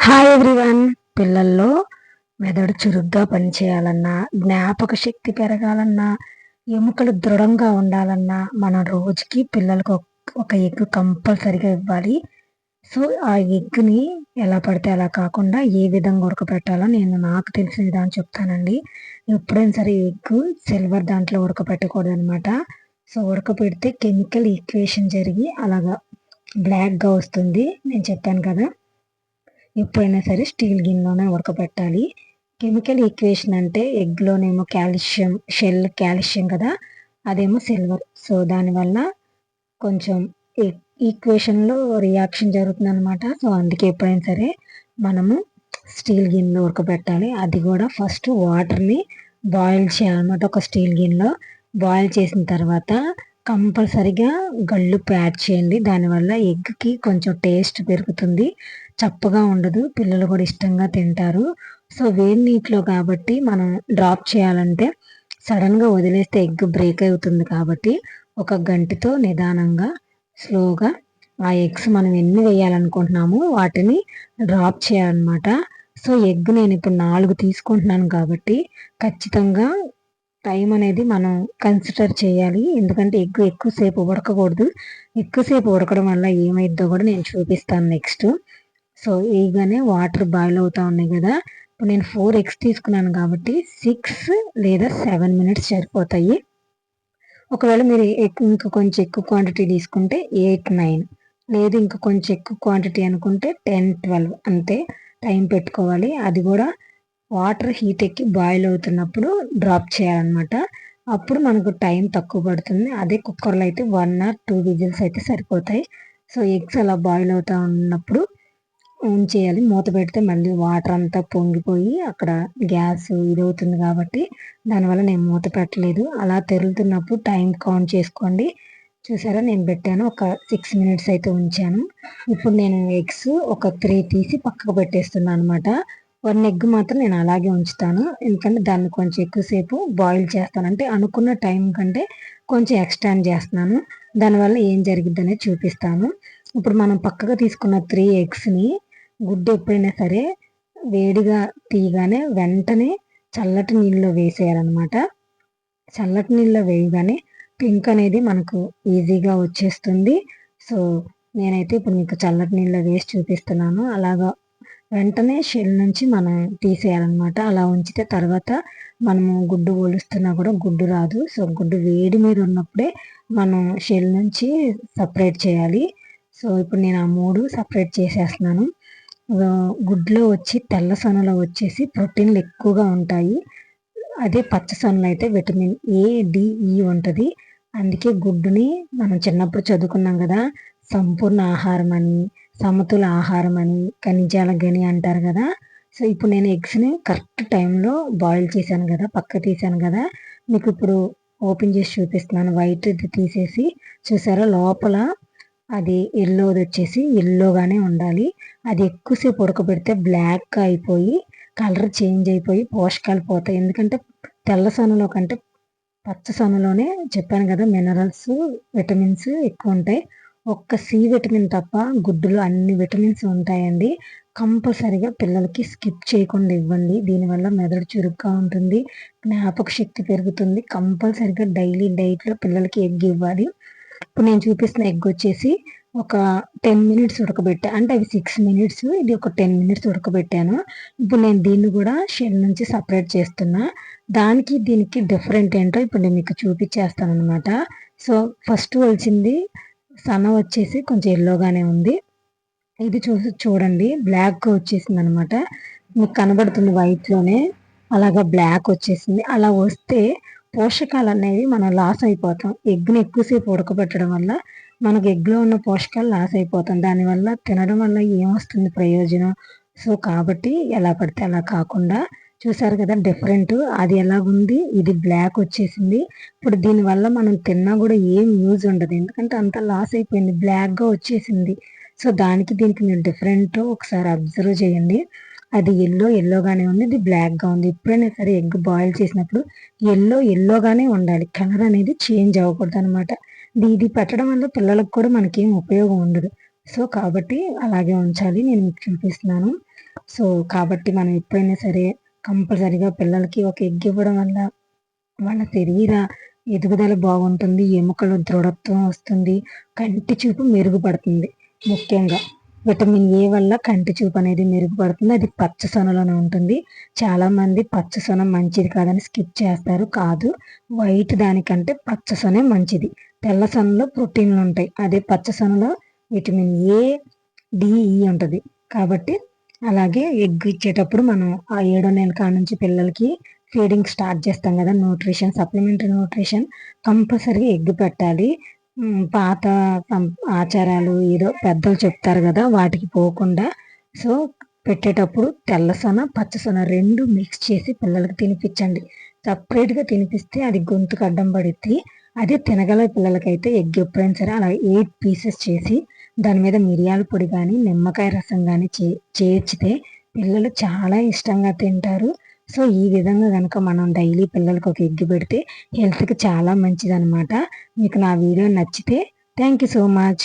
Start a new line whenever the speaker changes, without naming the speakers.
Hi everyone పిల్లల్లో మెదడు చురుగ్గా పనిచేయాలన్నా జ్ఞాపక శక్తి పెరగాలన్నా ఎముకలు దృఢంగా ఉండాలన్నా మనం రోజుకి పిల్లలకు ఒక ఎగ్ కంపల్సరిగా ఇవ్వాలి. సో ఆ ఎగ్ని ఎలా పడితే అలా కాకుండా ఏ విధంగా ఉడకపెట్టాలో నేను నాకు తెలిసిన విధానం చెప్తానండి. ఎప్పుడైనా సరే ఎగ్ సిల్వర్ దాంట్లో ఉడకపెట్టకూడదు అనమాట సో ఉడకపెడితే కెమికల్ ఈక్వేషన్ జరిగి అలాగా బ్లాక్గా వస్తుంది. నేను చెప్పాను కదా. ఎప్పుడైనా సరే స్టీల్ గిన్నెలోనే ఉడకబెట్టాలి. కెమికల్ ఈక్వేషన్ అంటే ఎగ్లోనేమో కాల్షియం షెల్ కాల్షియం కదా అదేమో సిల్వర్. సో దానివల్ల కొంచెం ఈక్వేషన్లో రియాక్షన్ జరుగుతుంది అనమాట సో అందుకే ఎప్పుడైనా సరే మనము స్టీల్ గిన్నెలో ఉడకబెట్టాలి. అది కూడా ఫస్ట్ వాటర్ని బాయిల్ చేయాలన్నమాట ఒక స్టీల్ గిన్నెలో. బాయిల్ చేసిన తర్వాత కంపల్సరిగా గళ్ళు యాడ్ చేయండి. దానివల్ల ఎగ్కి కొంచెం టేస్ట్ పెరుగుతుంది. చప్పగా ఉండదు. పిల్లలు కూడా ఇష్టంగా తింటారు. సో వేడి నీటిలో కాబట్టి మనం డ్రాప్ చేయాలంటే సడన్గా వదిలేస్తే ఎగ్ బ్రేక్ అవుతుంది కాబట్టి ఒక గంటితో నిదానంగా స్లోగా ఆ ఎగ్స్ మనం ఎన్ని వేయాలనుకుంటున్నామో వాటిని డ్రాప్ చేయాలన్నమాట. సో ఎగ్ నేను ఇప్పుడు నాలుగు తీసుకుంటున్నాను కాబట్టి ఖచ్చితంగా టైం అనేది మనం కన్సిడర్ చేయాలి. ఎందుకంటే ఎగ్ ఎక్కువసేపు ఉడకకూడదు. ఎక్కువసేపు ఉడకడం వల్ల ఏమైద్దో కూడా నేను చూపిస్తాను నెక్స్ట్. సో ఈగానే వాటర్ బాయిల్ అవుతా ఉన్నాయి కదా. ఇప్పుడు నేను ఫోర్ ఎగ్స్ తీసుకున్నాను కాబట్టి సిక్స్ లేదా సెవెన్ మినిట్స్ సరిపోతాయి. ఒకవేళ మీరు ఇంకా కొంచెం ఎక్కువ క్వాంటిటీ తీసుకుంటే ఎయిట్ నైన్. లేదు ఇంకా కొంచెం ఎక్కువ క్వాంటిటీ అనుకుంటే టెన్ ట్వెల్వ్. అంతే. టైం పెట్టుకోవాలి. అది కూడా వాటర్ హీట్ ఎక్కి బాయిల్ అవుతున్నప్పుడు డ్రాప్ చేయాలన్నమాట. అప్పుడు మనకు టైం తక్కువ పడుతుంది. అదే కుక్కర్లో అయితే వన్ ఆర్ టూ విజిల్స్ అయితే సరిపోతాయి. సో ఎగ్స్ అలా బాయిల్ అవుతూ ఉన్నప్పుడు ఉంచేయాలి మూత పెడితే మళ్ళీ వాటర్ అంతా పొంగిపోయి అక్కడ గ్యాస్ ఇది అవుతుంది కాబట్టి దానివల్ల నేను మూత పెట్టలేదు. అలా తెరులుతున్నప్పుడు టైం కౌంట్ చేసుకోండి. చూసారా? నేను పెట్టాను. ఒక సిక్స్ మినిట్స్ అయితే ఉంచాను. ఇప్పుడు నేను ఎగ్స్ ఒక త్రీ తీసి పక్కకు పెట్టేస్తున్నాను అనమాట వన్ ఎగ్ మాత్రం నేను అలాగే ఉంచుతాను. ఎందుకంటే దాన్ని కొంచెం ఎక్కువసేపు బాయిల్ చేస్తాను. అంటే అనుకున్న టైం కంటే కొంచెం ఎక్స్టాండ్ చేస్తున్నాను. దానివల్ల ఏం జరిగిద్ది అనేది చూపిస్తాను. ఇప్పుడు మనం పక్కగా తీసుకున్న త్రీ ఎగ్స్ని గుడ్డు ఎప్పుడైనా సరే వేడిగా తీయగానే వెంటనే చల్లటి నీళ్ళలో వేసేయాలన్నమాట. చల్లటి నీళ్ళలో వేయగానే పింక్ అనేది మనకు ఈజీగా వచ్చేస్తుంది. సో నేనైతే ఇప్పుడు మీకు చల్లటి నీళ్ళలో వేసి చూపిస్తున్నాను. అలాగా వెంటనే షెల్ నుంచి మనం తీసేయాలన్నమాట. అలా ఉంచితే తర్వాత మనము గుడ్డు ఒలుస్తున్నా కూడా గుడ్డు రాదు. సో గుడ్డు వేడి మీద ఉన్నప్పుడే మనం షెల్ నుంచి సపరేట్ చేయాలి. సో ఇప్పుడు నేను ఆ మూడు సపరేట్ చేసేస్తున్నాను. గుడ్లో వచ్చి తెల్ల సొనలో వచ్చేసి ప్రోటీన్లు ఎక్కువగా ఉంటాయి. అదే పచ్చ సొనలో అయితే విటమిన్ ఏ డిఈ ఉంటుంది. అందుకే గుడ్డుని మనం చిన్నప్పుడు చదువుకున్నాం కదా సంపూర్ణ ఆహారం అని. సమతుల ఆహారం అని ఖనిజాల గని అంటారు కదా. సో ఇప్పుడు నేను ఎగ్స్ని కరెక్ట్ టైంలో బాయిల్ చేశాను కదా పక్క తీసాను కదా. మీకు ఇప్పుడు ఓపెన్ చేసి చూపిస్తున్నాను. వైట్ తీసేసి చూసారా? లోపల అది ఎల్లోది వచ్చేసి ఎల్లోగానే ఉండాలి. అది ఎక్కువసేపు ఉడకబెడితే బ్లాక్గా అయిపోయి కలర్ చేంజ్ అయిపోయి పోషకాలు పోతాయి. ఎందుకంటే తెల్ల సొనలో కంటే పచ్చ సొనలోనే చెప్పాను కదా మినరల్స్ విటమిన్స్ ఎక్కువ ఉంటాయి. ఒక్క సి విటమిన్ తప్ప గుడ్డులో అన్ని విటమిన్స్ ఉంటాయండి. కంపల్సరిగా పిల్లలకి స్కిప్ చేయకుండా ఇవ్వండి. దీనివల్ల మెదడు చురుగ్గా ఉంటుంది జ్ఞాపక శక్తి పెరుగుతుంది. కంపల్సరిగా డైలీ డైట్లో పిల్లలకి ఎగ్ ఇవ్వాలి. ఇప్పుడు నేను చూపిస్తున్న ఎగ్ వచ్చేసి ఒక టెన్ మినిట్స్ ఉడకబెట్టా అంటే అవి సిక్స్ మినిట్స్ ఇది ఒక టెన్ మినిట్స్ ఉడకబెట్టాను. ఇప్పుడు నేను దీన్ని కూడా షెల్ నుంచి సపరేట్ చేస్తున్నా. దానికి దీనికి డిఫరెంట్ ఏంటో ఇప్పుడు నేను మీకు చూపించేస్తాను అనమాట సో ఫస్ట్ వచ్చింది సన్న వచ్చేసి కొంచెం ఎల్లోగానే ఉంది. ఇది చూసి చూడండి బ్లాక్గా వచ్చేసింది అనమాట మీకు కనబడుతుంది వైట్లోనే అలాగా బ్లాక్ వచ్చేసింది. అలా వస్తే పోషకాలు అనేవి మనం లాస్ అయిపోతాం. ఎగ్ని ఎక్కువసేపు ఉడకబెట్టడం వల్ల మనకు ఎగ్లో ఉన్న పోషకాలు లాస్ అయిపోతాం. దానివల్ల తినడం వల్ల ఏమొస్తుంది ప్రయోజనం? సో కాబట్టి ఎలా పడితే అలా కాకుండా చూసారు కదా డిఫరెంట్ అది ఎలాగుంది? ఇది బ్లాక్ వచ్చేసింది. ఇప్పుడు దీనివల్ల మనం తిన్నా కూడా ఏం యూజ్ ఉండదు. ఎందుకంటే అంత లాస్ అయిపోయింది. బ్లాక్గా వచ్చేసింది. సో దానికి దీనికి మీరు డిఫరెంట్ ఒకసారి అబ్జర్వ్ చేయండి. అది ఎల్లో ఎల్లోగానే ఉంది. ఇది బ్లాక్గా ఉంది. ఎప్పుడైనా సరే ఎగ్ బాయిల్ చేసినప్పుడు ఎల్లో ఎల్లోగానే ఉండాలి. కలర్ అనేది చేంజ్ అవ్వకూడదు అనమాట ఇది పెట్టడం వల్ల పిల్లలకు కూడా మనకేం ఉపయోగం ఉండదు. సో కాబట్టి అలాగే ఉంచాలి. నేను మీకు చూపిస్తున్నాను. సో కాబట్టి మనం ఎప్పుడైనా సరే కంపల్సరిగా పిల్లలకి ఒక ఎగ్ ఇవ్వడం వల్ల వాళ్ళ శరీర ఎదుగుదల బాగుంటుంది ఎముకలు దృఢత్వం వస్తుంది కంటి చూపు మెరుగుపడుతుంది ముఖ్యంగా. విటమిన్ ఏ వల్ల కంటి చూపు అనేది మెరుగుపడుతుంది అది పచ్చ సొనలోనే ఉంటుంది. చాలా మంది పచ్చ సొన మంచిది కాదని స్కిప్ చేస్తారు కాదు వైట్ దానికంటే పచ్చ సొనే మంచిది. తెల్ల సొనలో ప్రోటీన్లు ఉంటాయి అదే పచ్చ సొనలో విటమిన్ ఏ డిఈ ఉంటుంది. కాబట్టి అలాగే ఎగ్ ఇచ్చేటప్పుడు మనం ఆ ఏడో నెల కాడ నుంచి పిల్లలకి ఫీడింగ్ స్టార్ట్ చేస్తాం కదా న్యూట్రిషన్ సప్లిమెంటరీ న్యూట్రిషన్ కంపల్సరీగా ఎగ్ పెట్టాలి. పాత ఆచారాలు ఏదో పెద్దలు చెప్తారు కదా వాటికి పోకుండా. సో పెట్టేటప్పుడు తెల్లసొన పచ్చసొన రెండు మిక్స్ చేసి పిల్లలకి తినిపించండి. సపరేట్గా తినిపిస్తే అది గొంతుకు అడ్డం పడిద్ది. అదే తినగల పిల్లలకైతే ఎగ్ ఎప్పుడైనా సరే అలా ఎయిట్ పీసెస్ చేసి దాని మీద మిరియాల పొడి కానీ నిమ్మకాయ రసం కానీ చే చేర్చితే పిల్లలు చాలా ఇష్టంగా తింటారు. సో ఈ విధంగా కనుక మనం డైలీ పిల్లలకు ఒక ఎగ్గు పెడితే హెల్త్కి చాలా మంచిది అనమాట మీకు నా వీడియో నచ్చితే థ్యాంక్ యూ సో మచ్.